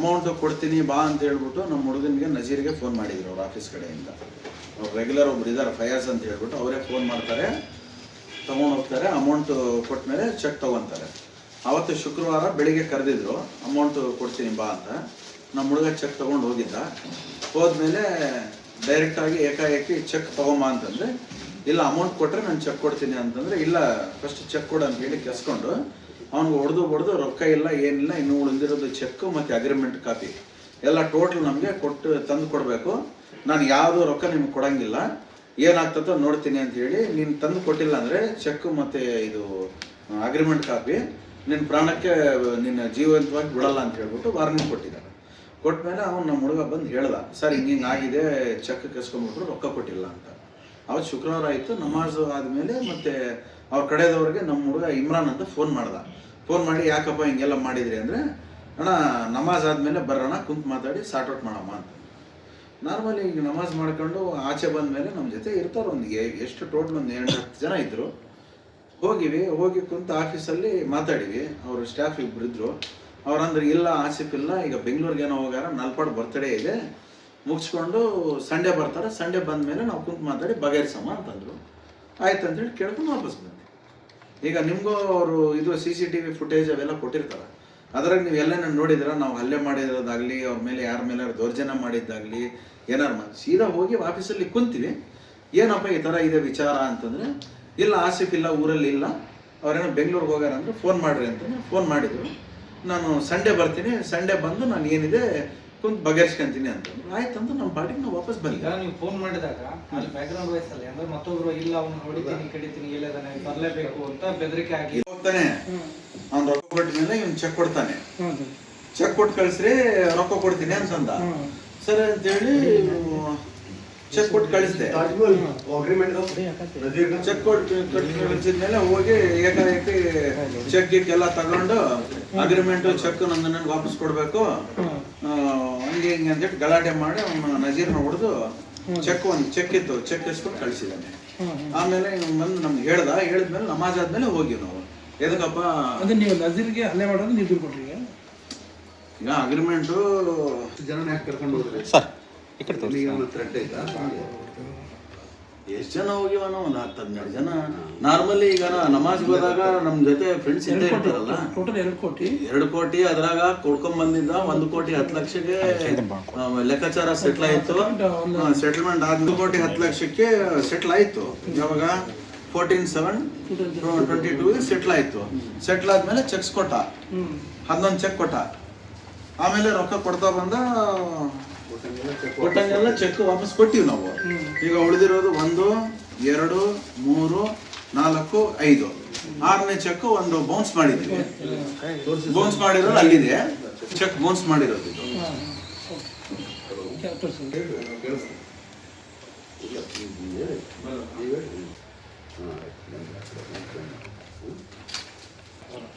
Amount ಕೊಡ್ತೀನಿ, ಬಾ ಅಂತ ಹೇಳ್ಬಿಟ್ಟು ನಮ್ಮ ಹುಡುಗನಿಗೆ ನಜೀರ್ಗೆ ಫೋನ್ ಮಾಡಿದ್ರು ಅವ್ರ ಆಫೀಸ್ ಕಡೆಯಿಂದ. ಅವ್ರು ರೆಗ್ಯುಲರ್ ಒಬ್ರು ಇದ್ದಾರೆ ಫೈಯರ್ಸ್ ಅಂತ ಹೇಳ್ಬಿಟ್ಟು ಅವರೇ ಫೋನ್ ಮಾಡ್ತಾರೆ, ತಗೊಂಡು ಹೋಗ್ತಾರೆ ಅಮೌಂಟ್ ಕೊಟ್ಮೇಲೆ ಚೆಕ್ ತಗೊಂತಾರೆ. ಅವತ್ತು ಶುಕ್ರವಾರ ಬೆಳಿಗ್ಗೆ ಕರೆದಿದ್ರು ಅಮೌಂಟ್ ಕೊಡ್ತೀನಿ ಬಾ ಅಂತ. ನಮ್ಮ ಹುಡುಗ ಚೆಕ್ ತಗೊಂಡು ಹೋಗಿದ್ದ. ಹೋದ್ಮೇಲೆ ಡೈರೆಕ್ಟಾಗಿ ಏಕಾಏಕಿ ಚೆಕ್ ತಗೊಂಬ ಅಂತಂದ್ರೆ, ಇಲ್ಲ ಅಮೌಂಟ್ ಕೊಟ್ಟರೆ ನಾನು ಚೆಕ್ ಕೊಡ್ತೀನಿ ಅಂತಂದ್ರೆ, ಇಲ್ಲ ಫಸ್ಟ್ ಚೆಕ್ ಕೊಡು ಅಂತ ಹೇಳಿ ಕೆಸ್ಕೊಂಡು ಅವ್ನಿಗೆ ಹೊಡೆದು ಹೊಡೆದು ರೊಕ್ಕ ಇಲ್ಲ, ಏನಿಲ್ಲ, ಇನ್ನು ಉಳಿದಿರೋದು ಚೆಕ್ ಮತ್ತು ಅಗ್ರಿಮೆಂಟ್ ಕಾಪಿ ಎಲ್ಲ ಟೋಟಲ್ ನಮಗೆ ಕೊಟ್ಟು ತಂದು ಕೊಡಬೇಕು. ನಾನು ಯಾವುದೂ ರೊಕ್ಕ ನಿಮ್ಗೆ ಕೊಡಂಗಿಲ್ಲ. ಏನಾಗ್ತದೋ ನೋಡ್ತೀನಿ ಅಂತ ಹೇಳಿ, ನೀನು ತಂದು ಕೊಟ್ಟಿಲ್ಲ ಅಂದರೆ ಚೆಕ್ ಮತ್ತು ಇದು ಅಗ್ರಿಮೆಂಟ್ ಕಾಪಿ ನಿನ್ನ ಪ್ರಾಣಕ್ಕೆ ನಿನ್ನ ಜೀವಂತವಾಗಿ ಬಿಡಲ್ಲ ಅಂತ ಹೇಳ್ಬಿಟ್ಟು ವಾರ್ನಿಂಗ್ ಕೊಟ್ಟಿದ್ದಾರೆ. ಕೊಟ್ಮೇಲೆ ಅವನು ನಮ್ಮ ಹುಡುಗ ಬಂದು ಹೇಳ್ದ, ಸರ್, ಹಿಂಗೆ ಹಿಂಗೆ ಆಗಿದೆ ಚೆಕ್ ಕೆಸ್ಕೊಂಡ್ಬಿಟ್ರು, ರೊಕ್ಕ ಕೊಟ್ಟಿಲ್ಲ ಅಂತ. ಅವತ್ತು ಶುಕ್ರವಾರ ಆಯಿತು, ನಮಾಜ್ ಆದಮೇಲೆ ಮತ್ತೆ ಅವ್ರ ಕಡೆದವ್ರಿಗೆ ನಮ್ಮ ಹುಡುಗ ಇಮ್ರಾನ್ ಅಂತ ಫೋನ್ ಮಾಡ್ದ. ಫೋನ್ ಮಾಡಿ, ಯಾಕಪ್ಪ ಹಿಂಗೆಲ್ಲ ಮಾಡಿದ್ರಿ? ಅಂದರೆ, ಅಣ್ಣ, ನಮಾಜ್ ಆದಮೇಲೆ ಬರೋಣ ಕುಂತು ಮಾತಾಡಿ ಸಾರ್ಟ್ ಔಟ್ ಮಾಡಮ್ಮ ಅಂತ. ನಾರ್ಮಲಿ ಈಗ ನಮಾಜ್ ಮಾಡ್ಕೊಂಡು ಆಚೆ ಬಂದಮೇಲೆ ನಮ್ಮ ಜೊತೆ ಇರ್ತಾರೆ ಒಂದು ಎಷ್ಟು ಟೋಟಲ್ ಒಂದು ಎಂಟು ಹತ್ತು ಜನ ಇದ್ದರು ಹೋಗಿವಿ, ಹೋಗಿ ಕುಂತು ಆಫೀಸಲ್ಲಿ ಮಾತಾಡಿವಿ. ಅವರು ಸ್ಟಾಫ್ ಇಬ್ರು ಇದ್ರು. ಅವ್ರಂದ್ರೆ ಇಲ್ಲ ಆಸಿಫ್ ಇಲ್ಲ, ಈಗ ಬೆಂಗಳೂರಿಗೆ ಏನೋ ಹೋಗಾರ, ನಲ್ಪಾಡು ಬರ್ತಡೇ ಇದೆ. ಮುಗಿಸ್ಕೊಂಡು ಸಂಡೇ ಬರ್ತಾರೆ. ಸಂಡೇ ಬಂದಮೇಲೆ ನಾವು ಕುಂತು ಮಾತಾಡಿ ಬಗೆಹರಿಸಮ್ಮ ಅಂತಂದರು. ಆಯ್ತು ಅಂತೇಳಿ ಕೇಳ್ಕೊಂಡು ವಾಪಸ್ ಬಂದೆ ಈಗ ನಿಮಗೂ ಅವರು ಇದು C C T V footage ಅವೆಲ್ಲ ಕೊಟ್ಟಿರ್ತಾರೆ. ಅದ್ರಾಗ ನೀವು ಎಲ್ಲ ನೋಡಿದ್ರೆ? ನಾವು ಹಲ್ಲೆ ಮಾಡಿರೋದಾಗಲಿ, ಅವ್ರ ಮೇಲೆ ಯಾರ ಮೇಲೆ ದೌರ್ಜನ್ಯ ಮಾಡಿದ್ದಾಗಲಿ, ಏನಾರು ಮಾಡಿ ಸೀದಾ ಹೋಗಿ ಆಫೀಸಲ್ಲಿ ಕುಂತೀವಿ. ಏನಪ್ಪ ಈ ಥರ ಇದೆ ವಿಚಾರ ಅಂತಂದ್ರೆ, ಇಲ್ಲ ಆಸಿಫ್ ಇಲ್ಲ, ಊರಲ್ಲಿ ಇಲ್ಲ, ಅವ್ರೇನೋ ಬೆಂಗಳೂರಿಗೆ ಹೋಗ್ಯಾರ ಅಂದ್ರೆ ಫೋನ್ ಮಾಡ್ರಿ ಅಂತ ಫೋನ್ ಮಾಡಿದ್ರು. ನಾನು ಸಂಡೇ ಬರ್ತೀನಿ, ಸಂಡೇ ಬಂದು ನಾನು ಏನಿದೆ ಕುಂತು ಬಗೆಹರಿಸ್ಕೊಂತೀನಿ ಅಂತ. ಆಯ್ತು ಅಂತ ನಮ್ಮ ಪಾರ್ಟಿಗೆ ನಾವು ವಾಪಸ್ ಬಂದಿಲ್ಲ ಈಗ ನೀವು ಫೋನ್ ಮಾಡಿದಾಗ ಅಲ್ಲಿ ಬ್ಯಾಕ್ ಗ್ರೌಂಡ್ ವಾಯ್ಸ್ ಅಲ್ಲಿ ಅಂದ್ರೆ ಮತ್ತೊಬ್ರು ಇಲ್ಲ ಅವ್ನು ಹೊಡಿತೀನಿ ಕಡಿತೀನಿ ಎಲ್ಲದಾನೆ ಬರ್ಲೇಬೇಕು ಅಂತ ಬೆದರಿಕೆ ಆಗಿ ಹೋಗ್ತಾನೆ. ಅವ್ನು ರೊಕ್ಕ ಕೊಟ್ಟ ಮೇಲೆ ಇವ್ನು ಚೆಕ್ ಕೊಡ್ತಾನೆ. ಚೆಕ್ ಕೊಟ್ಟು ಕಳಿಸ್ರಿ ರೊಕ್ಕ ಕೊಡ್ತೀನಿ ಅಂತಂದ ಸರ್ ಅಂತೇಳಿ ಚೆಕ್ ಕೊಟ್ಟು ಕಳಿಸ್ದೆ. ಚೆಕ್ ಕೊಟ್ಟು ಕಳಿಸಿದ್ಮೇಲೆ ಹೋಗಿ ಏಕಾಏಕಿ ಚೆಕ್ ಗಿಕ್ ಎಲ್ಲ ತಗೊಂಡು ಅಗ್ರಿಮೆಂಟ್ ಚೆಕ್ ನಂದು ನನಗೆ ವಾಪಸ್ ಕೊಡಬೇಕು. ಹಂಗೆ ಹಿಂಗೆ ಅಂತೇಳಿ ಗಲಾಟೆ ಮಾಡಿ ಅವನು ನಜೀರ್ನ ಹೊಡೆದು ಚೆಕ್ ಒಂದು ಚೆಕ್ ಇತ್ತು ಚೆಕ್ ಇಸ್ಕೊಂಡು ಕಳಿಸಿದ್ದಾನೆ. ಆಮೇಲೆ ಇವ್ನು ಬಂದು ನಮ್ಗೆ ಹೇಳ್ದ ಹೇಳಿದ್ಮೇಲೆ ನಮಾಜ್ ಆದ್ಮೇಲೆ ಹೋಗಿ ನಾವು. ಎದಕ್ಕಪ್ಪ? ಅಂದ್ರೆ ನೀವು ನಜೀರ್ಗೆ ಹಲ್ಲೆ ಮಾಡೋದು ನೀವು ಕೊಟ್ರಿ ಈಗ. ಈಗ ಅಗ್ರಿಮೆಂಟು ಜನ ಯಾಕೆ ಕರ್ಕೊಂಡು ಹೋದ್ರಿ? ಸರ್ ಈ ಕಡೆ ತೋರಿಸಿ. ನಿಮಗೆ ಒಂದು ಥ್ರೆಡ್ ಐತಾ? ಎಷ್ಟು ಜನ ಹೋಗಿವ ನಾವು ಹತ್ತು ಹನ್ನೆರಡು ಜನ. ನಾರ್ಮಲಿ ಈಗ ನಮಾಜ್ ಹೋದಾಗ ನಮ್ಮ ಜೊತೆ ಫ್ರೆಂಡ್ಸ್ ಇದ್ದೇ ಇರ್ತಾರಲ್ಲ. ಟೋಟಲ್ ಎರಡು ಕೋಟಿ. ಎರಡು ಕೋಟಿ ಅದ್ರಾಗ ಕೊಡ್ಕೊಂಡ್ ಬಂದಿದ್ದ ಒಂದು ಕೋಟಿ ಹತ್ತು ಲಕ್ಷಕ್ಕೆ ಲೆಕ್ಕಾಚಾರ ಸೆಟ್ಲ್ ಆಯ್ತು. ಸೆಟಲ್ಮೆಂಟ್ ಆದ ಕೋಟಿ ಹತ್ತು ಲಕ್ಷಕ್ಕೆ ಸೆಟ್ಲ್ ಆಯ್ತು. ಯಾವಾಗ fourteen seven twenty two settle ಆಯ್ತು. ಸೆಟ್ಲ್ ಆದ್ಮೇಲೆ ಚೆಕ್ಸ್ ಕೊಟ್ಟ. ಹನ್ನೊಂದು ಚೆಕ್ ಕೊಟ್ಟ. ಆಮೇಲೆ ರೊಕ್ಕ ಕೊಡ್ತಾ ಬಂದ ಕೊಟ್ಟಂಗೆಲ್ಲ ಚೆಕ್ ವಾಪಸ್ ಕೊಟ್ಟಿವಿ ನಾವು. ಈಗ ಉಳಿದಿರೋದು ಒಂದು ಎರಡು ಮೂರು ನಾಲ್ಕು ಐದು. ಆರನೇ ಚೆಕ್ ಒಂದು ಬೌನ್ಸ್ ಮಾಡಿದ್ವಿ ಬೌನ್ಸ್ ಮಾಡಿರೋದು ಅಲ್ಲಿದೆ. ಚೆಕ್ ಬೌನ್ಸ್ ಮಾಡಿರೋದು ಇದು.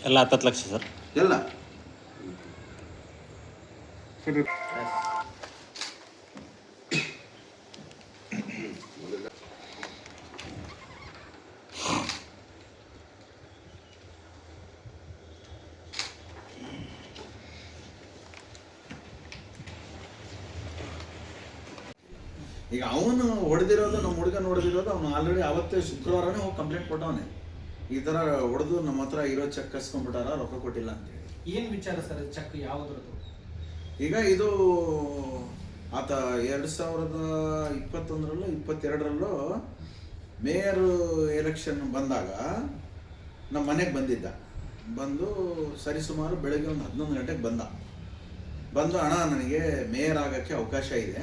ಎಲ್ಲ ಹತ್ತತ್ತು ಲಕ್ಷ ಸರ್. ಎಲ್ಲ. ಈಗ ಅವನು ಹೊಡೆದಿರೋದು ನಮ್ಮ ಹುಡುಗನ ಹೊಡೆದಿರೋದು ಅವನು ಆಲ್ರೆಡಿ ಅವತ್ತೇ ಶುಕ್ರವಾರನೇ ಹೋಗಿ ಕಂಪ್ಲೇಂಟ್ ಕೊಟ್ಟವನೇ. ಈ ಥರ ಹೊಡೆದು ನಮ್ಮ ಹತ್ರ ಇರೋ ಚೆಕ್ ಕಸ್ಕೊಂಡ್ಬಿಟ್ಟಾರ ರೊಕ್ಕ ಕೊಟ್ಟಿಲ್ಲ ಅಂತೇಳಿ. ಏನು ವಿಚಾರ ಸರ್ ಚೆಕ್ ಯಾವುದ್ರದ್ದು? ಈಗ ಇದು ಆತ ಎರಡು ಸಾವಿರದ ಇಪ್ಪತ್ತೊಂದರಲ್ಲೂ ಇಪ್ಪತ್ತೆರಡರಲ್ಲೂ ಮೇಯರ್ ಎಲೆಕ್ಷನ್ ಬಂದಾಗ ನಮ್ಮ ಮನೆಗೆ ಬಂದಿದ್ದ. ಬಂದು ಸರಿಸುಮಾರು ಬೆಳಗ್ಗೆ ಒಂದು ಹನ್ನೊಂದು ಗಂಟೆಗೆ ಬಂದ. ಬಂದು ಅಣ್ಣ ನನಗೆ ಮೇಯರ್ ಆಗೋಕ್ಕೆ ಅವಕಾಶ ಇದೆ.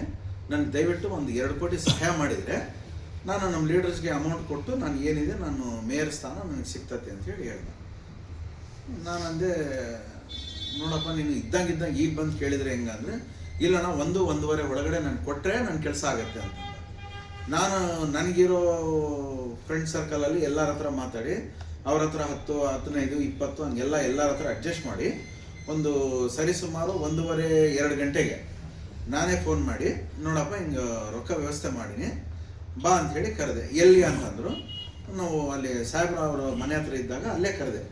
ನನಗೆ ದಯವಿಟ್ಟು ಒಂದು ಎರಡು ಕೋಟಿ ಸಹಾಯ ಮಾಡಿದರೆ ನಾನು ನಮ್ಮ ಲೀಡರ್ಸ್ಗೆ ಅಮೌಂಟ್ ಕೊಟ್ಟು ನಾನು ಏನಿದೆ ನಾನು ಮೇಯರ್ ಸ್ಥಾನ ನನಗೆ ಸಿಗ್ತತೆ ಅಂತ ಹೇಳಿ ಹೇಳ್ದೆ. ನಾನು ಅಂದೆ, ನೋಡಪ್ಪ, ನೀನು ಇದ್ದಂಗಿದ್ದಂಗೆ ಇದ್ದಂಗೆ ಈಗ ಬಂದು ಕೇಳಿದರೆ ಹೆಂಗಂದರೆ, ಇಲ್ಲ, ನಾ ಒಂದು, ಒಂದೂವರೆ ಒಳಗಡೆ ನಾನು ಕೊಟ್ಟರೆ ನನ್ನ ಕೆಲಸ ಆಗುತ್ತೆ ಅಂತ ನಾನು ನನಗಿರೋ ಫ್ರೆಂಡ್ ಸರ್ಕಲಲ್ಲಿ ಎಲ್ಲರ ಹತ್ರ ಮಾತಾಡಿ, ಅವ್ರ ಹತ್ರ ಹತ್ತು, ಹದಿನೈದು, ಇಪ್ಪತ್ತು, ಹಂಗೆಲ್ಲ ಎಲ್ಲರ ಹತ್ರ ಅಡ್ಜಸ್ಟ್ ಮಾಡಿ, ಒಂದು ಸರಿಸುಮಾರು ಒಂದೂವರೆ, ಎರಡು ಗಂಟೆಗೆ ನಾನೇ ಫೋನ್ ಮಾಡಿ, ನೋಡಪ್ಪ, ಹಿಂಗೆ ರೊಕ್ಕ ವ್ಯವಸ್ಥೆ ಮಾಡೀನಿ, ಬಾ ಅಂತ ಹೇಳಿ ಕರೆದೆ. ಎಲ್ಲಿ ಅಂತಂದ್ರು ನಾವು ಅಲ್ಲಿ ಸಾಹೇಬ್ರ ಅವರ ಮನೆ ಹತ್ರ ಇದ್ದಾಗ ಅಲ್ಲೇ ಕರೆದೆ.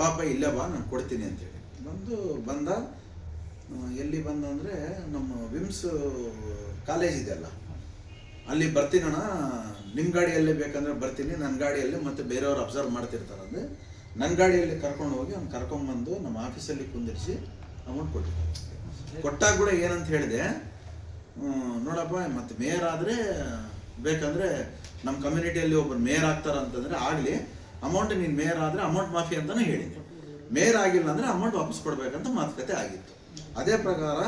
ಬಾಪ, ಇಲ್ಲೇ ಬಾ, ನಾನು ಕೊಡ್ತೀನಿ ಅಂತೇಳಿ ಬಂದು ಬಂದ ಎಲ್ಲಿ ಎಲ್ಲಿ ಬಂದಂದರೆ ನಮ್ಮ ವಿಮ್ಸ್ ಕಾಲೇಜ್ ಇದೆಯಲ್ಲ ಅಲ್ಲಿ ಬರ್ತೀನಣ್ಣ ನಿಮ್ಮ ಗಾಡಿಯಲ್ಲೇ ಬೇಕಂದ್ರೆ ಬರ್ತೀನಿ ನನ್ನ ಗಾಡಿಯಲ್ಲಿ ಮತ್ತೆ ಬೇರೆಯವ್ರು ಅಬ್ಸರ್ವ್ ಮಾಡ್ತಿರ್ತಾರಂದ್ರೆ ನನ್ನ ಗಾಡಿಯಲ್ಲಿ ಕರ್ಕೊಂಡು ಹೋಗಿ ಅವ್ನು ಕರ್ಕೊಂಬಂದು ನಮ್ಮ ಆಫೀಸಲ್ಲಿ ಕುಂದಿರಿಸಿ ಅಮೌಂಟ್ ಕೊಟ್ಟಿದ್ದೆ ಕೊಟ್ಟಾಗ ಕೂಡ ಏನಂತ ಹೇಳಿದೆ ನೋಡಪ್ಪ, ಮತ್ತೆ ಮೇಯರ್ ಆದರೆ, ಬೇಕಂದ್ರೆ ನಮ್ಮ ಕಮ್ಯುನಿಟಿಯಲ್ಲಿ ಒಬ್ಬರು ಮೇಯರ್ ಆಗ್ತಾರಂತಂದ್ರೆ ಆಗಲಿ ಅಮೌಂಟ್ ನೀನು ಮೇಯರ್ ಆದರೆ ಅಮೌಂಟ್ ಮಾಫಿ ಅಂತಲೇ ಹೇಳಿದ್ದೆ. ಮೇಯರ್ ಆಗಿಲ್ಲ ಅಂದರೆ ಅಮೌಂಟ್ ವಾಪಸ್ ಕೊಡಬೇಕಂತ ಮಾತುಕತೆ ಆಗಿತ್ತು. ಅದೇ ಪ್ರಕಾರ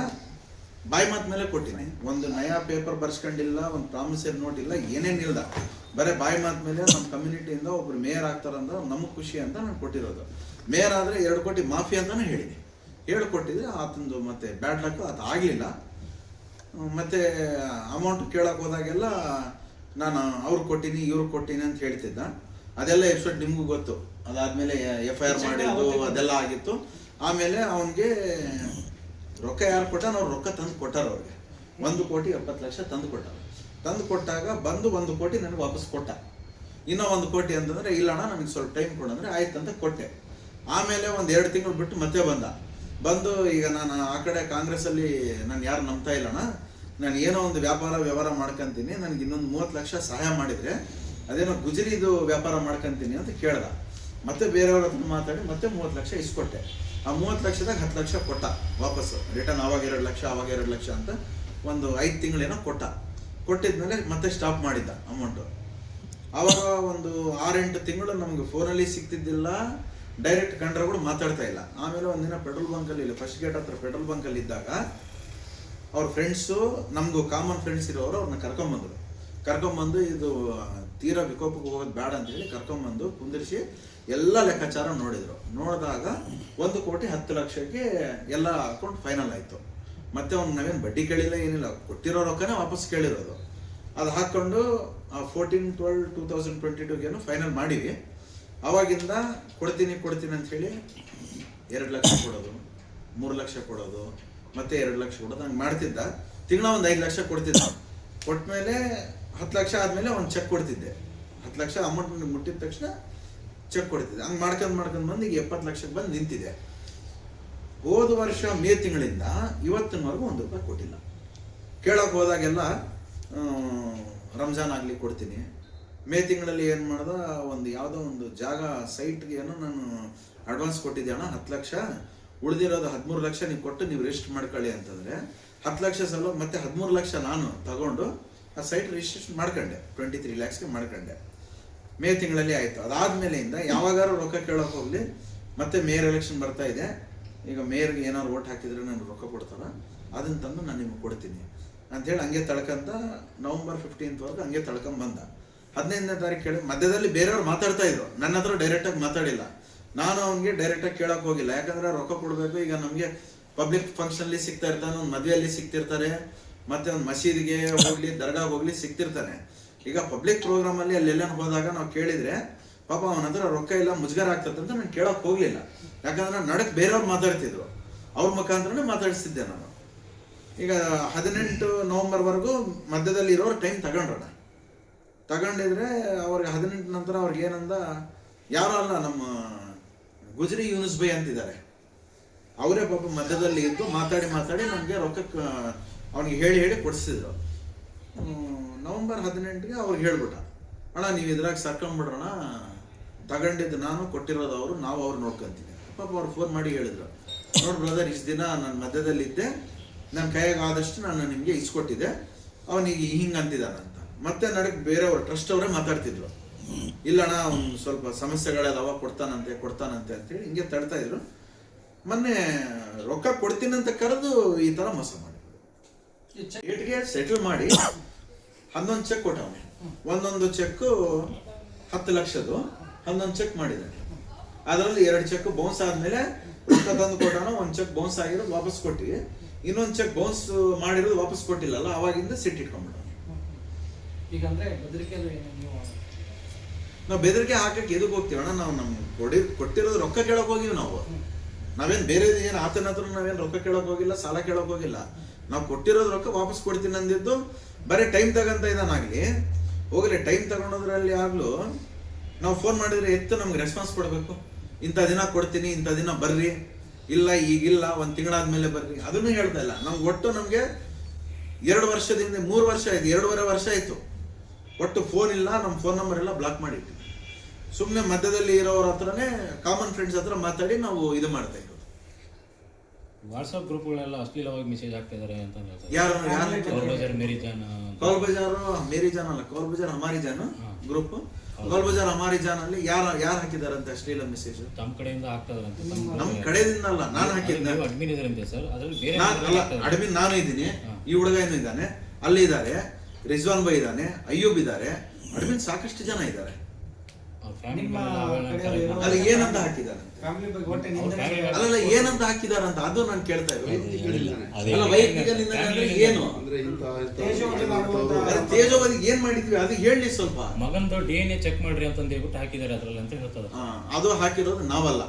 ಬಾಯಿ ಮಾತು ಮೇಲೆ ಕೊಟ್ಟಿನಿ. ಒಂದು ನಯಾ ಪೇಪರ್ ಬರ್ಸ್ಕೊಂಡಿಲ್ಲ, ಒಂದು ಪ್ರಾಮಿಸರಿ ನೋಟ್ ಇಲ್ಲ. ಏನೇನಿಲ್ಲ ಬರೀ ಬಾಯಿ ಮಾತು ಮೇಲೆ ನಮ್ಮ ಕಮ್ಯುನಿಟಿಯಿಂದ ಒಬ್ರು ಮೇಯರ್ ಆಗ್ತಾರಂದ್ರೆ ನಮಗೆ ಖುಷಿ ಅಂತ ನಾನು ಕೊಟ್ಟಿರೋದು. ಮೇಯರ್ ಆದರೆ ಎರಡು ಕೋಟಿ ಮಾಫಿ ಅಂತಲೇ ಹೇಳಿದೆ. ಹೇಳ್ಕೊಟ್ಟಿದ್ರೆ ಆತಂದು ಮತ್ತೆ ಬ್ಯಾಡ್ ಲಕ್ ಅದು ಆಗಲಿಲ್ಲ. ಮತ್ತೆ ಅಮೌಂಟ್ ಕೇಳಕ್ಕೆ ಹೋದಾಗೆಲ್ಲ ನಾನು ಅವ್ರು ಕೊಟ್ಟಿನಿ ಇವ್ರು ಕೊಟ್ಟಿನಿ ಅಂತ ಹೇಳ್ತಿದ್ದ. ಅದೆಲ್ಲ ಎಪಿಸೋಡ್ ನಿಮಗೂ ಗೊತ್ತು. ಅದಾದ್ಮೇಲೆ ಎಫ್ ಐ ಆರ್ ಮಾಡಿದ್ದು ಅದೆಲ್ಲ ಆಗಿತ್ತು. ಆಮೇಲೆ ಅವನಿಗೆ ರೊಕ್ಕ ಯಾರು ಕೊಟ್ಟ ನಾವು ರೊಕ್ಕ ತಂದು ಕೊಟ್ಟಾರ ಅವ್ರಿಗೆ. ಒಂದು ಕೋಟಿ ಎಪ್ಪತ್ತು ಲಕ್ಷ ತಂದು ಕೊಟ್ಟಾರ. ತಂದು ಕೊಟ್ಟಾಗ ಬಂದು ಒಂದು ಕೋಟಿ ನನಗೆ ವಾಪಸ್ ಕೊಟ್ಟ. ಇನ್ನೂ ಒಂದು ಕೋಟಿ ಅಂತಂದ್ರೆ ಇಲ್ಲಣ್ಣ ನನಗೆ ಸ್ವಲ್ಪ ಟೈಮ್ ಕೊಡಂದ್ರೆ ಆಯ್ತು ಅಂತ ಕೊಟ್ಟೆ. ಆಮೇಲೆ ಒಂದು ಎರಡು ತಿಂಗಳು ಬಿಟ್ಟು ಮತ್ತೆ ಬಂದ. ಬಂದು ಈಗ ನಾನು ಆ ಕಡೆ ಕಾಂಗ್ರೆಸ್ಸಲ್ಲಿ ನಾನು ಯಾರು ನಂಬ್ತಾ ಇಲ್ಲಣ್ಣ. ನಾನು ಏನೋ ಒಂದು ವ್ಯಾಪಾರ ವ್ಯವಹಾರ ಮಾಡ್ಕಂತೀನಿ, ನನಗೆ ಇನ್ನೊಂದು ಮೂವತ್ತು ಲಕ್ಷ ಸಹಾಯ ಮಾಡಿದರೆ ಅದೇನೋ ಗುಜರಿದು ವ್ಯಾಪಾರ ಮಾಡ್ಕೊಂತೀನಿ ಅಂತ ಕೇಳ್ದ. ಮತ್ತೆ ಬೇರೆಯವ್ರ ಹತ್ರ ಮಾತಾಡಿ ಮತ್ತೆ ಮೂವತ್ತು ಲಕ್ಷ ಇಸ್ಕೊಟ್ಟೆ. ಆ ಮೂವತ್ತು ಲಕ್ಷದಾಗ ಹತ್ತು ಲಕ್ಷ ಕೊಟ್ಟ, ವಾಪಸ್ಸು. ರಿಟರ್ನ್ ಆವಾಗ ಎರಡು ಲಕ್ಷ, ಆವಾಗ ಎರಡು ಲಕ್ಷ ಅಂತ ಒಂದು ಐದು ತಿಂಗಳೇನೋ ಕೊಟ್ಟ. ಕೊಟ್ಟಿದ್ಮೇಲೆ ಮತ್ತೆ ಸ್ಟಾಪ್ ಮಾಡಿದ್ದ ಅಮೌಂಟು ಆವಾಗ ಒಂದು ಆರೆಂಟು ತಿಂಗಳು ನಮ್ಗೆ ಫೋನಲ್ಲಿ ಸಿಗ್ತಿದ್ದಿಲ್ಲ. ಡೈರೆಕ್ಟ್ ಕಂಡ್ರೆ ಕೂಡ ಮಾತಾಡ್ತಾ ಇಲ್ಲ. ಆಮೇಲೆ ಒಂದಿನ ಪೆಟ್ರೋಲ್ ಬಂಕಲ್ಲಿ ಇಲ್ಲ, ಫಸ್ಟ್ ಗೇಟ್ ಹತ್ರ ಪೆಟ್ರೋಲ್ ಬಂಕಲ್ಲಿ ಇದ್ದಾಗ ಅವ್ರ ಫ್ರೆಂಡ್ಸು ನಮಗೂ ಕಾಮನ್ ಫ್ರೆಂಡ್ಸ್ ಇರೋರು ಅವ್ರನ್ನ ಕರ್ಕೊಂಬಂದರು. ಕರ್ಕೊಂಬಂದು ಇದು, ತೀರಾ ವಿಕೋಪಕ್ಕೆ ಹೋಗೋದು ಬೇಡ ಅಂತ ಹೇಳಿ ಕರ್ಕೊಂಬಂದು ಕುಂದಿರಿಸಿ ಎಲ್ಲ ಲೆಕ್ಕಾಚಾರ ನೋಡಿದ್ರು. ನೋಡಿದಾಗ ಒಂದು ಕೋಟಿ ಹತ್ತು ಲಕ್ಷಕ್ಕೆ ಎಲ್ಲ ಅಕೌಂಟ್ ಫೈನಲ್ ಆಯಿತು. ಮತ್ತೆ ಅವ್ನು ನಾವೇನು ಬಡ್ಡಿ ಕೇಳಿಲ್ಲ, ಏನಿಲ್ಲ, ಕೊಟ್ಟಿರೋ ರೊಕ್ಕನೇ ವಾಪಸ್ ಕೇಳಿರೋದು. ಅದು ಹಾಕ್ಕೊಂಡು fourteen twelve two thousand twenty ಟೂಗೇನು final ಮಾಡಿವಿ. ಅವಾಗಿಂದ ಕೊಡ್ತೀನಿ ಕೊಡ್ತೀನಿ ಅಂತ ಹೇಳಿ ಎರಡು ಲಕ್ಷ ಕೊಡೋದು, ಮೂರು ಲಕ್ಷ ಕೊಡೋದು, ಮತ್ತೆ ಎರಡು ಲಕ್ಷ ಕೊಡೋದು ಹಂಗೆ ಮಾಡ್ತಿದ್ದ. ತಿಂಗಳ ಒಂದು ಐದು ಲಕ್ಷ ಕೊಡ್ತಿದ್ದ. ಕೊಟ್ಮೇಲೆ ಹತ್ತು ಲಕ್ಷ ಆದಮೇಲೆ ಒಂದು ಚೆಕ್ ಕೊಡ್ತಿದ್ದೆ. ಹತ್ತು ಲಕ್ಷ ಅಮೌಂಟ್ ಮುಟ್ಟಿದ ತಕ್ಷಣ ಚೆಕ್ ಕೊಡ್ತಿದ್ದೆ. ಹಂಗೆ ಮಾಡ್ಕೊಂಡು ಮಾಡ್ಕೊಂಡು ಬಂದು ಈಗ ಎಪ್ಪತ್ತು ಲಕ್ಷಕ್ಕೆ ಬಂದು ನಿಂತಿದೆ. ಹೋದ ವರ್ಷ ಮೇ ತಿಂಗಳಿಂದ ಇವತ್ತಿನವರೆಗೂ ಒಂದು ರೂಪಾಯಿ ಕೊಟ್ಟಿಲ್ಲ. ಕೇಳೋಕೆ ಹೋದಾಗೆಲ್ಲ ರಂಜಾನ್ ಆಗಲಿ ಕೊಡ್ತೀನಿ. ಮೇ ತಿಂಗಳಲ್ಲಿ ಏನು ಮಾಡ್ದೆ, ಒಂದು ಯಾವುದೋ ಒಂದು ಜಾಗ ಸೈಟ್ಗೆ ಏನೋ ನಾನು ಅಡ್ವಾನ್ಸ್ ಕೊಟ್ಟಿದ್ದೆ, ಅಣ್ಣ, ಹತ್ತು ಲಕ್ಷ. ಉಳಿದಿರೋದು ಹದಿಮೂರು ಲಕ್ಷ ನೀವು ಕೊಟ್ಟು ನೀವು ರಿಜಿಸ್ಟರ್ ಮಾಡ್ಕೊಳ್ಳಿ ಅಂತಂದರೆ, ಹತ್ತು ಲಕ್ಷ ಸಲ ಮತ್ತೆ ಹದಿಮೂರು ಲಕ್ಷ ನಾನು ತಗೊಂಡು ಆ ಸೈಟ್ ರಿಜಿಸ್ಟ್ರೇಷನ್ ಮಾಡ್ಕೊಂಡೆ ಟ್ವೆಂಟಿ ತ್ರೀ ಲ್ಯಾಕ್ಸ್ಗೆ ಮಾಡ್ಕೊಂಡೆ. ಮೇ ತಿಂಗಳಲ್ಲಿ ಆಯಿತು. ಅದಾದಮೇಲೆಯಿಂದ ಯಾವಾಗಾರು ರೊಕ್ಕ ಕೇಳೋಕೆ ಹೋಗಲಿ, ಮತ್ತೆ ಮೇಯರ್ ಎಲೆಕ್ಷನ್ ಬರ್ತಾ ಇದೆ. ಈಗ ಮೇಯರ್ಗೆ ಏನಾದ್ರು ವೋಟ್ ಹಾಕಿದ್ರೆ ನಾನು ರೊಕ್ಕ ಕೊಡ್ತಾರ ಅದನ್ನು ತಂದು ನಾನು ನಿಮ್ಗೆ ಕೊಡ್ತೀನಿ. ಅಂಥೇಳಿ ಹಂಗೆ ತಳ್ಕಂತ ನವಂಬರ್ ಫಿಫ್ಟೀನ್ತ್ವರೆಗೂ ಹಂಗೆ ತಳ್ಕೊಂಡ್ ಬಂದ. ಹದಿನೈದನೇ ತಾರೀಕು ಕೇಳಿ ಮಧ್ಯದಲ್ಲಿ ಬೇರೆಯವ್ರು ಮಾತಾಡ್ತಾ ಇದ್ರು. ನನ್ನ ಹತ್ರ ಡೈರೆಕ್ಟಾಗಿ ಮಾತಾಡಿಲ್ಲ. ನಾನು ಅವ್ನಿಗೆ ಡೈರೆಕ್ಟಾಗಿ ಕೇಳಕ್ ಹೋಗಿಲ್ಲ. ಯಾಕಂದ್ರೆ ರೊಕ್ಕ ಕೊಡಬೇಕು, ಈಗ ನಮಗೆ ಪಬ್ಲಿಕ್ ಅಲ್ಲಿ ಸಿಗ್ತಾ ಇರ್ತಾನೆ ಒಂದು ಮದುವೆಯಲ್ಲಿ ಸಿಗ್ತಿರ್ತಾರೆ, ಮತ್ತೆ ಒಂದು ಮಸೀದಿಗೆ ಹೋಗ್ಲಿ ದರ್ಗಾ ಹೋಗ್ಲಿ ಸಿಗ್ತಿರ್ತಾನೆ. ಈಗ ಪಬ್ಲಿಕ್ ಪ್ರೋಗ್ರಾಮಲ್ಲಿ ಅಲ್ಲೆಲ್ಲ ಹೋದಾಗ ನಾವು ಕೇಳಿದ್ರೆ, ಪಾಪ ಅವನ ಹತ್ರ ರೊಕ್ಕ ಇಲ್ಲ, ಮುಜುಗರ ಆಗ್ತದೆ ಅಂತ ನಾನು ಕೇಳೋಕೆ ಹೋಗ್ಲಿಲ್ಲ. ಯಾಕಂದ್ರೆ ನಡಕ್ ಬೇರೆಯವ್ರು ಮಾತಾಡ್ತಿದ್ರು. ಅವ್ರ ಮುಖಾಂತರನೇ ಮಾತಾಡಿಸ್ತಿದ್ದೆ ನಾನು. ಈಗ ಹದಿನೆಂಟು ನವಂಬರ್ವರೆಗೂ ಮಧ್ಯದಲ್ಲಿ ಇರೋರು ಟೈಮ್ ತಗೊಂಡ್ರಣ ತಗೊಂಡಿದ್ರೆ ಅವ್ರಿಗೆ ಹದಿನೆಂಟು ನಂತರ ಅವ್ರಿಗೆ ಏನಂದ, ಯಾರು ಅಲ್ಲ ನಮ್ಮ ಗುಜರಿ ಯೂನುಸ್ ಬೈ ಅಂತಿದ್ದಾರೆ. ಅವರೇ ಪಾಪ ಮಧ್ಯದಲ್ಲಿ ಇದ್ದು ಮಾತಾಡಿ ಮಾತಾಡಿ ನಮಗೆ ರೊಕ್ಕ ಅವನಿಗೆ ಹೇಳಿ ಹೇಳಿ ಕೊಡಿಸಿದ್ರು. ನವಂಬರ್ ಹದಿನೆಂಟಿಗೆ ಅವ್ರಿಗೆ ಹೇಳ್ಬಿಟ್ಟ. ಅಣ್ಣ, ನೀವು ಇದ್ರಾಗ ಸರ್ಕೊಂಬಿಡ್ರಣ, ತಗೊಂಡಿದ್ದು ನಾನು, ಕೊಟ್ಟಿರೋದು ಅವರು, ನಾವು ಅವ್ರು ನೋಡ್ಕೊಂತೀವಿ. ಪಾಪ ಅವ್ರು ಫೋನ್ ಮಾಡಿ ಹೇಳಿದ್ರು. ನೋಡಿ ಬ್ರದರ್ ಇಷ್ಟು ದಿನ ನಾನು ಮಧ್ಯದಲ್ಲಿದ್ದೆ ನನ್ನ ಕೈಯಾಗ ಆದಷ್ಟು ನಾನು ನಿಮಗೆ ಇಸ್ಕೊಟ್ಟಿದ್ದೆ. ಅವನಿಗೆ ಹಿಂಗೆ ಅಂತಿದ್ದಾನಂತ ಮತ್ತೆ ನಡಕ್ ಬೇರೆಯವ್ರು ಟ್ರಸ್ಟ್ ಅವರೇ ಮಾತಾಡ್ತಿದ್ರು. ಇಲ್ಲಣ್ಣ ಒಂದು ಸ್ವಲ್ಪ ಸಮಸ್ಯೆಗಳದಾವ ಕೊಡ್ತಾನಂತೆ ಕೊಡ್ತಾನಂತೆ ಅಂತೇಳಿ ಹಿಂಗೆ ತಡ್ತಾ ಇದ್ರು. ಮೊನ್ನೆ ರೊಕ್ಕ ಕೊಡ್ತೀನಂತ ಕರೆದು ಈ ಥರ ಮೋಸ ಮಾಡಿದ್ರು. ಏಟ್ಗೆ ಸೆಟಲ್ ಮಾಡಿ ಹನ್ನೊಂದು ಚೆಕ್ ಕೊಟ್ಟವನೆ. ಒಂದೊಂದು ಚೆಕ್ ಹತ್ತು ಲಕ್ಷದು ಹನ್ನೊಂದು ಚೆಕ್ ಮಾಡಿದ್ದಾನೆ. ಅದರಲ್ಲಿ ಎರಡು ಚೆಕ್ ಬೌನ್ಸ್ ಆದ್ಮೇಲೆ ರೊಕ್ಕ ತಂದು ಕೊಟ್ಟಣ ಒಂದು ಚೆಕ್ ಬೌನ್ಸ್ ಆಗಿರೋದು ವಾಪಸ್ ಕೊಟ್ಟಿವಿ ಇನ್ನೊಂದು ಚೆಕ್ ಬೌನ್ಸ್ ಮಾಡಿರೋದು ವಾಪಸ್ ಕೊಟ್ಟಿಲ್ಲಲ್ಲ ಅವಾಗಿಂದ ಸಿಟ್ ಇಟ್ಕೊಂಡ್ಬಿಡ ಈಗ ಅಂದ್ರೆ ಬೆದರಿಕೆ ಏನು ನೀವು ನಾವು ಬೆದರಿಕೆ ಹಾಕಕ್ಕೆ ಎದಕ್ಕೆ ಹೋಗ್ತೀವಣ್ಣ ನಾವು ನಮ್ಗೆ ಕೊಡಿ ಕೊಟ್ಟಿರೋದು ರೊಕ್ಕ ಕೇಳಕ್ ಹೋಗಿವಿ ನಾವು. ನಾವೇನು ಬೇರೆ ಏನು ಆತನ ಹತ್ರ ನಾವೇನು ರೊಕ್ಕ ಕೇಳಕ್ ಹೋಗಿಲ್ಲ ಸಾಲ ಕೇಳಕ್ ಹೋಗಿಲ್ಲ. ನಾವು ಕೊಟ್ಟಿರೋದು ರೊಕ್ಕ ವಾಪಸ್ ಕೊಡ್ತೀನಿ ಅಂದಿದ್ದು ಬರೀ ಟೈಮ್ ತಗಂತ ಇದ್ದಾನಾಗ್ಲಿ ಹೋಗಲಿ ಟೈಮ್ ತಗೊಂಡೋದ್ರಲ್ಲಿ ಆಗ್ಲೂ ನಾವು ಫೋನ್ ಮಾಡಿದ್ರೆ ಎತ್ತು ನಮ್ಗೆ ರೆಸ್ಪಾನ್ಸ್ ಕೊಡಬೇಕು. ಇಂಥ ದಿನ ಕೊಡ್ತೀನಿ ಇಂಥ ದಿನ ಬರ್ರಿ. ಇಲ್ಲ ಈಗಿಲ್ಲ ಒಂದು ತಿಂಗಳಾದ್ಮೇಲೆ ಬರ್ರಿ. ಅದನ್ನು ಹೇಳ್ತಾ ಇಲ್ಲ. ನಮ್ಗೆ ಒಟ್ಟು ನಮಗೆ ಎರಡು ವರ್ಷದಿಂದ ಮೂರು ವರ್ಷ ಆಯ್ತು ಎರಡೂವರೆ ವರ್ಷ ಆಯ್ತು. ಒಟ್ಟು ಫೋನ್ ಇಲ್ಲ ನಮ್ಮ ಫೋನ್ ನಂಬರ್ ಎಲ್ಲ ಬ್ಲಾಕ್ ಮಾಡಿ ಸುಮ್ಮನೆ ಮಧ್ಯದಲ್ಲಿ ಇರೋರ ಹತ್ರನೇ ಕಾಮನ್ ಫ್ರೆಂಡ್ಸ್ ಹತ್ರ ಮಾತಾಡಿ ನಾವು ಇದು ಮಾಡ್ತಾ ಇರೋದು. ವಾಟ್ಸಪ್ ಗ್ರೂಪ್ಗಳೆಲ್ಲ ಅಶ್ಲೀಲವಾಗಿ ಮೆಸೇಜ್ ಹಾಕ್ತಿದ್ದಾರೆ ಇದಾರೆ ಅಂತ ಹೇಳ್ತಾರೆ ಯಾರು ಯಾರು ಕೌಲ್ ಬಜಾರ್ ಮೇರಿ ಜಾನ್ ಕೌಲ್ ಬಜಾರು ಮೇರಿ ಜಾನ್ ಅಲ್ಲ ಕೌಲ್ ಬಜಾರ್ ಹಮಾರಿ ಜಾನ್ ಗ್ರೂಪ್ ಕೌಲ್ ಬಜಾರ್ ಹಮಾರಿ ಜಾನ್ ಅಲ್ಲಿ ಯಾರು ಯಾರು ಅಂತ ಅಶ್ಲೀಲ ಮೆಸೇಜ್ ತಮ್ಮ ಕಡೆಯಿಂದ ಹಾಕ್ತಾರೆ ಅಂತ. ನಮ್ ಕಡೆಯಿಂದ ಅಲ್ಲ ನಾನು ಹಾಕಿದ್ದೆ ಅಡ್ಮಿನ್ ಇದಾರಂತೆ ಸರ್. ಅದ್ರಲ್ಲಿ ಬೇರೆ ಅಡ್ಮಿನ್ ನಾನು ಇದ್ದೀನಿ. ಈ ಹುಡುಗ ಏನು ಇದ್ದಾನೆ. ಅಲ್ಲಿ ಇದ್ದಾರೆ. ರಿಜ್ವಾನ್ ಬೈ ಇದ್ದಾನೆ ಅಯ್ಯೂಬ್ ಇದ್ದಾರೆ ಅಡ್ಮಿನ್ ಸಾಕಷ್ಟು ಜನ ಇದ್ದಾರೆ. ಅಲ್ಲಿ ಏನಂತ ಹಾಕಿದ್ದಾರೆ? ಅಲ್ಲಲ್ಲ ಏನಂತ ಹಾಕಿದಾರಂತ ಅದು ನಾನು ಕೇಳ್ತಾ ಅಲ್ಲ ವೈಯಕ್ತಿಕ ನಿಂದನೆ ಅಂದ್ರೆ ಏನು ಏನ್ ಮಾಡಿದ್ವಿ? ಅದು ಹೇಳಿ ಸ್ವಲ್ಪ. ಮಗಂದು ಡಿ ಎನ್ ಎ ಚೆಕ್ ಮಾಡ್ರಿ ಅಂತ ಹೇಳ್ಬಿಟ್ಟು ಹಾಕಿದ್ದಾರೆ ಅದ್ರಲ್ಲಿ ಅಂತ ಹೇಳ್ತದ. ಆ, ಅದು ಹಾಕಿರೋದು ನಾವಲ್ಲ.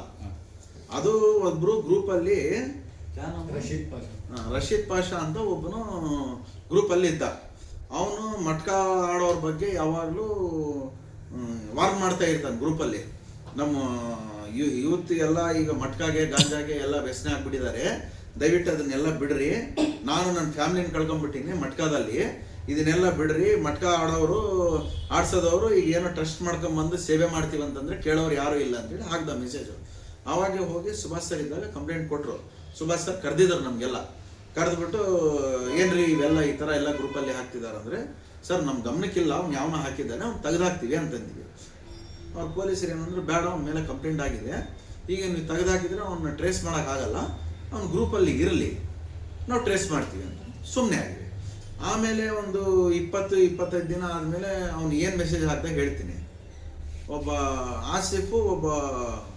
ಅದು ಒಬ್ರು ಗ್ರೂಪ್ ಅಲ್ಲಿ ರಶೀದ್ ಪಾಷಾ. ಆ, ರಶೀದ್ ಪಾಷಾ ಅಂತ ಒಬ್ಬನು ಗ್ರೂಪ್ ಅಲ್ಲಿ ಇದ್ದ. ಅವನು ಮಟ್ಕ ಆಡೋರ ಬಗ್ಗೆ ಯಾವಾಗಲೂ ವಾರ್ನ್ ಮಾಡ್ತಾ ಇರ್ತಾನೆ ಗ್ರೂಪಲ್ಲಿ ನಮ್ಮ ಯೂತ್ ಎಲ್ಲ ಈಗ ಮಟ್ಕಾಗೆ, ಗಾಂಜಾಗೆ ಎಲ್ಲ ವ್ಯಸನ ಆಗಿಬಿಟ್ಟಿದ್ದಾರೆ. ದಯವಿಟ್ಟು ಅದನ್ನೆಲ್ಲ ಬಿಡ್ರಿ. ನಾನು ನನ್ನ ಫ್ಯಾಮಿಲಿನ ಕಳ್ಕೊಂಡ್ಬಿಟ್ಟಿನಿ ಮಟ್ಕಾದಲ್ಲಿ. ಇದನ್ನೆಲ್ಲ ಬಿಡ್ರಿ. ಮಟ್ಕ ಆಡೋರು, ಆಡ್ಸೋದವರು ಈಗ ಏನೋ ಟ್ರಸ್ಟ್ ಮಾಡ್ಕೊಂಬಂದು ಸೇವೆ ಮಾಡ್ತೀವಿ ಅಂತಂದ್ರೆ ಕೇಳೋರು ಯಾರು ಇಲ್ಲ ಅಂತೇಳಿ ಹಾಕ್ದ ಮೆಸೇಜು ಆವಾಗ ಹೋಗಿ ಸುಭಾಷ್ ಸರ್ ಇದ್ದಾಗ ಕಂಪ್ಲೇಂಟ್ ಕೊಟ್ಟರು ಸುಭಾಷ್ ಸರ್ ಕರೆದಿದ್ರು ನಮಗೆಲ್ಲ. ಕರೆದ್ಬಿಟ್ಟು, ಏನ್ರಿ ಇವೆಲ್ಲ ಈ ಥರ ಎಲ್ಲ ಗ್ರೂಪಲ್ಲಿ ಹಾಕ್ತಿದಾರ ಅಂದರೆ, ಸರ್ ನಮ್ಮ ಗಮನಕ್ಕಿಲ್ಲ, ಅವ್ನು ಯಾವನ ಹಾಕಿದ್ದಾನೆ, ಅವ್ನು ತೆಗೆದಾಕ್ತೀವಿ ಅಂತಂದಿವಿ. ಅವ್ರು ಪೊಲೀಸರು ಏನಂದ್ರೆ, ಬೇಡ, ಅವ್ನ ಮೇಲೆ ಕಂಪ್ಲೇಂಟ್ ಆಗಿದೆ. ಈಗ ನೀವು ತೆಗೆದಾಕಿದ್ರೆ ಅವನ್ನ ಟ್ರೇಸ್ ಮಾಡೋಕ್ಕಾಗಲ್ಲ ಅವ್ನು ಗ್ರೂಪಲ್ಲಿ ಇರಲಿ. ನಾವು ಟ್ರೇಸ್ ಮಾಡ್ತೀವಿ ಅಂತ. ಸುಮ್ಮನೆ ಆಗಿವೆ ಆಮೇಲೆ ಒಂದು ಇಪ್ಪತ್ತು, ಇಪ್ಪತ್ತೈದು ದಿನ ಆದಮೇಲೆ ಅವ್ನು ಏನು ಮೆಸೇಜ್ ಹಾಕ್ದ ಹೇಳ್ತೀನಿ. ಒಬ್ಬ ಆಸಿಫು, ಒಬ್ಬ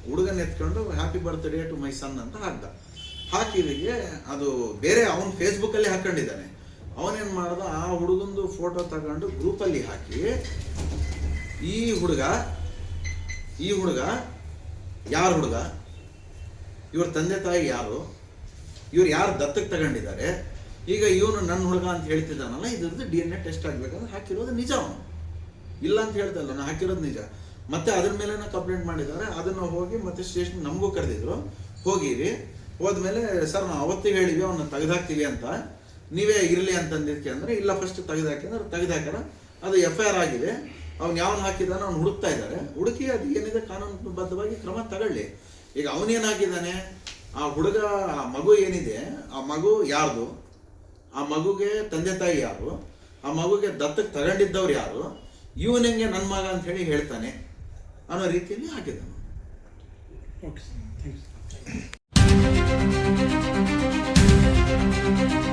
ಹುಡುಗನ ಎತ್ಕೊಂಡು happy birthday to my son ಅಂತ ಹಾಕ್ದ. ಹಾಕಿದಿಗೆ, ಅದು ಬೇರೆ ಅವನು ಫೇಸ್ಬುಕ್ಕಲ್ಲಿ ಹಾಕೊಂಡಿದ್ದಾನೆ. ಅವನೇನು ಮಾಡ್ದ, ಆ ಹುಡುಗಂದು ಫೋಟೋ ತಗೊಂಡು ಗ್ರೂಪಲ್ಲಿ ಹಾಕಿ, ಈ ಹುಡುಗ ಈ ಹುಡುಗ, ಯಾರ ಹುಡುಗ? ಇವ್ರ ತಂದೆ ತಾಯಿ ಯಾರು? ಇವ್ರು ಯಾರು ದತ್ತಕ್ಕೆ ತಗೊಂಡಿದ್ದಾರೆ? ಈಗ ಇವನು ನನ್ನ ಹುಡುಗ ಅಂತ ಹೇಳ್ತಿದ್ದಾನಲ್ಲ, ಇದ್ರದ್ದು ಡಿ ಎನ್ ಎ ಟೆಸ್ಟ್ ಆಗ್ಬೇಕಂದ್ರೆ ಹಾಕಿರೋದು ನಿಜ ಅವನು. ಇಲ್ಲ ಅಂತ ಹೇಳ್ತಾ ಇಲ್ಲ ನಾನು ಹಾಕಿರೋದು ನಿಜ. ಮತ್ತೆ ಅದ್ರ ಮೇಲೆ ಕಂಪ್ಲೇಂಟ್ ಮಾಡಿದ್ದಾರೆ, ಅದನ್ನು ಹೋಗಿ ಮತ್ತೆ ಸ್ಟೇಷನ್ ನಮಗೂ ಕರೆದಿದ್ರು. ಹೋಗಿವಿ ಹೋದ್ಮೇಲೆ, ಸರ್, ನಾವು ಅವತ್ತಿಗೆ ಹೇಳಿವಿ ಅವನ್ನ ತೆಗೆದಾಕ್ತೀವಿ ಅಂತ. ನೀವೇ ಇರಲಿ ಅಂತಂದಿದ್ದಕ್ಕೆ ಅಂದ್ರೆ, ಇಲ್ಲ ಫಸ್ಟ್ ತೆಗೆದಾಕಿ ಅಂದ್ರೆ ತೆಗೆದಾಕ್ಯಾರ ಅದು ಎಫ್ ಐ ಆರ್ ಆಗಿದೆ. ಅವ್ನು ಯಾವನು ಹಾಕಿದಾನ ಅವ್ನು ಹುಡುಕ್ತಾ ಇದ್ದಾರೆ. ಹುಡುಕಿ ಅದು ಏನಿದೆ, ಕಾನೂನುಬದ್ಧವಾಗಿ ಕ್ರಮ ತಗೊಳ್ಳಿ. ಈಗ ಅವನೇನಾಗಿದ್ದಾನೆ? ಆ ಹುಡುಗ, ಆ ಮಗು ಏನಿದೆ? ಆ ಮಗು ಯಾರ್ದು? ಆ ಮಗುಗೆ ತಂದೆ ತಾಯಿ ಯಾರು? ಆ ಮಗುಗೆ ದತ್ತಕ್ಕೆ ತಗೊಂಡಿದ್ದವ್ರು ಯಾರು? ಇವನಿಗೆ ನನ್ನ ಮಗ ಅಂತ ಹೇಳಿ ಹೇಳ್ತಾನೆ. ಅನ್ನೋ ರೀತಿಯಲ್ಲಿ ಹಾಕಿದ್ದಾನೆ. Okay Thank you.